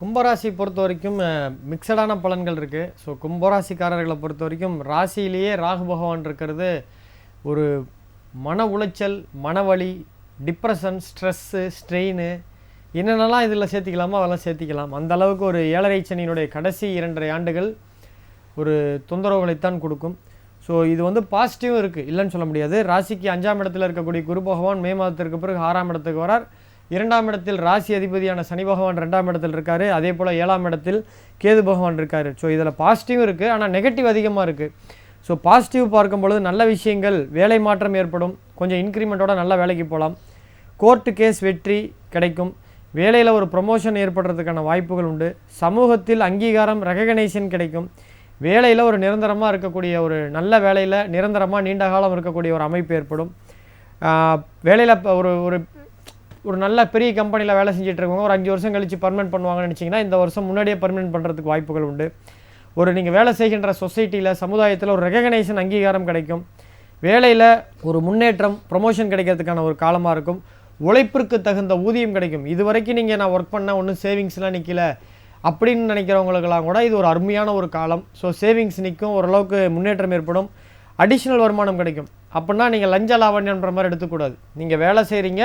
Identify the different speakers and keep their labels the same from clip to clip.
Speaker 1: கும்பராசி பொறுத்த வரைக்கும் மிக்சடான பலன்கள் இருக்குது ஸோ கும்பராசிக்காரர்களை பொறுத்த வரைக்கும் ராசியிலேயே ராகு பகவான் இருக்கிறது ஒரு மன உளைச்சல் மனவழி டிப்ரெஷன் ஸ்ட்ரெஸ்ஸு ஸ்ட்ரெயின் என்னென்னலாம் இதில் சேர்த்திக்கலாமோ அதெல்லாம் சேர்த்திக்கலாம். அந்த அளவுக்கு ஒரு ஏழரை சனியினுடைய கடைசி இரண்டரை ஆண்டுகள் ஒரு தொந்தரவுகளைத்தான் கொடுக்கும். ஸோ இது வந்து பாசிட்டிவும் இருக்குது இல்லைன்னு சொல்ல முடியாது. ராசிக்கு அஞ்சாம் இடத்தில் இருக்கக்கூடிய குரு பகவான் மே மாதத்திற்கு பிறகு ஆறாம் இடத்துக்கு வரார். இரண்டாம் இடத்தில் ராசி அதிபதியான சனி பகவான் ரெண்டாம் இடத்தில் இருக்கார். அதே போல் ஏழாம் இடத்தில் கேது பகவான் இருக்கார். ஸோ இதில் பாசிட்டிவும் இருக்குது ஆனால் நெகட்டிவ் அதிகமாக இருக்குது ஸோ பாசிட்டிவ் பார்க்கும் பொழுது நல்ல விஷயங்கள் வேலை மாற்றம் ஏற்படும். கொஞ்சம் இன்க்ரிமெண்ட்டோட நல்ல வேலைக்கு போகலாம். கோர்ட்டு கேஸ் வெற்றி கிடைக்கும். வேலையில் ஒரு ப்ரொமோஷன் ஏற்படுறதுக்கான வாய்ப்புகள் உண்டு. சமூகத்தில் அங்கீகாரம் ரெகக்னைசேஷன் கிடைக்கும். வேலையில் ஒரு நிரந்தரமாக இருக்கக்கூடிய ஒரு நல்ல வேலையில் நிரந்தரமாக நீண்ட காலம் இருக்கக்கூடிய ஒரு அமைப்பு ஏற்படும். வேலையில் ஒரு ஒரு ஒரு நல்ல பெரிய கம்பெனியில் வேலை செஞ்சுட்டு இருக்கவங்க ஒரு அஞ்சு வருஷம் கழித்து பர்மனெண்ட் பண்ணுவாங்கன்னு நினச்சிங்கன்னா இந்த வருஷம் முன்னாடியே பர்மனெண்ட் பண்ணுறதுக்கு வாய்ப்புகள் உண்டு. ஒரு நீங்கள் வேலை செய்கின்ற சொசைட்டியில் சமுதாயத்தில் ஒரு ரெகக்னைசன் அங்கீகாரம் கிடைக்கும். வேலையில் ஒரு முன்னேற்றம் ப்ரொமோஷன் கிடைக்கிறதுக்கான ஒரு காலமாக இருக்கும். உழைப்பிற்கு தகுந்த ஊதியம் கிடைக்கும். இது வரைக்கும் நீங்கள் நான் ஒர்க் பண்ண ஒன்றும் சேவிங்ஸ்லாம் நிற்கல அப்படின்னு நினைக்கிறவங்களுக்கெல்லாம் கூட இது ஒரு அருமையான ஒரு காலம். ஸோ சேவிங்ஸ் நிற்கும் ஓரளவுக்கு முன்னேற்றம் ஏற்படும். அடிஷ்னல் வருமானம் கிடைக்கும். அப்படின்னா நீங்கள் லஞ்ச லாவண்யன்ற மாதிரி எடுத்துக்கூடாது. நீங்கள் வேலை செய்கிறீங்க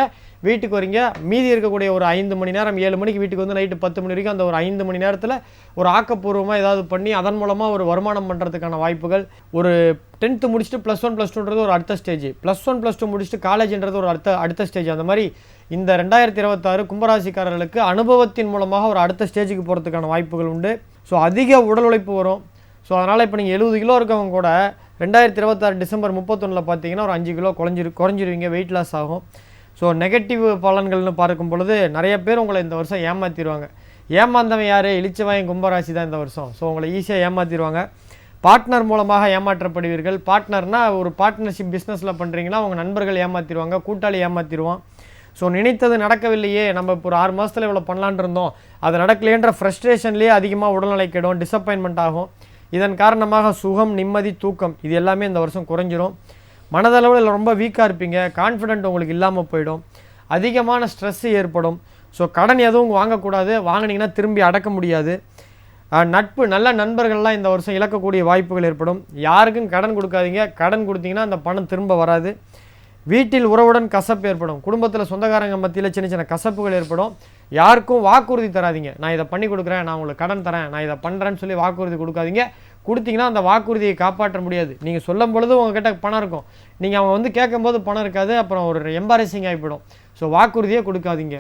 Speaker 1: வீட்டுக்கு வரீங்க மீதி இருக்கக்கூடிய ஒரு ஐந்து மணி நேரம் ஏழு மணிக்கு வீட்டுக்கு வந்து நைட்டு பத்து மணி வரைக்கும் அந்த ஒரு ஐந்து மணி நேரத்தில் ஒரு ஆக்கப்பூர்வமாக ஏதாவது பண்ணி அதன் மூலமாக ஒரு வருமானம் பண்ணுறதுக்கான வாய்ப்புகள். ஒரு டென்த்து முடிச்சுட்டு ப்ளஸ் ஒன் ப்ளஸ் டூன்றது ஒரு அடுத்த stage plus one plus two முடிச்சுட்டு காலேஜ்ன்றது ஒரு அடுத்த அடுத்த ஸ்டேஜ் அந்த மாதிரி இந்த ரெண்டாயிரத்தி இருபத்தாறு கும்பராசிக்காரர்களுக்கு அனுபவத்தின் மூலமாக ஒரு அடுத்த ஸ்டேஜுக்கு போகிறதுக்கான வாய்ப்புகள் உண்டு. ஸோ அதிக உடல் உழைப்பு வரும். ஸோ அதனால் இப்போ நீங்கள் எழுபது கிலோ இருக்கவங்க கூட ரெண்டாயிரத்தி இருபத்தாறு டிசம்பர் முப்பத்தொன்னில் பார்த்தீங்கன்னா ஒரு அஞ்சு கிலோ குறைஞ்சிரு குறைஞ்சிருவீங்க வெயிட் லாஸ் ஆகும். ஸோ நெகட்டிவ் பலன்கள்னு பார்க்கும் பொழுது நிறைய பேர் உங்களை இந்த வருஷம் ஏமாற்றிடுவாங்க ஏமாந்தவன் யார்? இளிச்சவாயும் கும்பராசி தான் இந்த வருஷம். ஸோ உங்களை ஈஸியாக ஏமாற்றிடுவாங்க பார்ட்னர் மூலமாக ஏமாற்றப்படுவீர்கள். பார்ட்னர்னால் ஒரு பார்ட்னர்ஷிப் பிஸ்னஸில் பண்ணுறீங்கன்னா உங்கள் நண்பர்கள் ஏமாற்றிடுவாங்க கூட்டாளி ஏமாற்றிடுவான் ஸோ நினைத்தது நடக்கவில்லையே. நம்ம இப்போ ஒரு ஆறு மாதத்தில் இவ்வளோ பண்ணலான் இருந்தோம். அது நடக்கலையன்ற ஃப்ரஸ்ட்ரேஷன்லேயே அதிகமாக உடல்நிலை கெடும் டிசப்பாயின்மெண்ட் ஆகும். இதன் காரணமாக சுகம் நிம்மதி தூக்கம் இது எல்லாமே இந்த வருஷம் குறைஞ்சிரும். மனதளவில் ரொம்ப வீக்காக இருப்பீங்க. கான்ஃபிடென்ட் உங்களுக்கு இல்லாமல் போயிடும். அதிகமான ஸ்ட்ரெஸ் ஏற்படும். ஸோ கடன் எதுவும் வாங்கக்கூடாது. வாங்கினீங்கன்னா திரும்பி அடக்க முடியாது. நட்பு நல்ல நண்பர்கள்லாம் இந்த வருஷம் இழக்கக்கூடிய வாய்ப்புகள் ஏற்படும். யாருக்கும் கடன் கொடுக்காதீங்க. கடன் கொடுத்தீங்கன்னா அந்த பணம் திரும்ப வராது. வீட்டில் உறவுடன் கசப்பு ஏற்படும். குடும்பத்தில் சொந்தக்காரங்க மத்தியில் சின்ன சின்ன கசப்புகள் ஏற்படும். யாருக்கும் வாக்குறுதி தராதிங்க. நான் இதை பண்ணி கொடுக்குறேன். நான் உங்களுக்கு கடன் தரேன். நான் இதை பண்ணுறேன்னு சொல்லி வாக்குறுதி கொடுக்காதீங்க. கொடுத்தீங்கன்னா அந்த வாக்குறுதியை காப்பாற்ற முடியாது. நீங்கள் சொல்லும் பொழுது உங்ககிட்ட பணம் இருக்கும். நீங்கள் அவன் வந்து கேட்கும்போது பணம் இருக்காது அப்புறம் ஒரு எம்பாரசிங் ஆகிப்படும் ஸோ வாக்குறுதியே கொடுக்காதீங்க.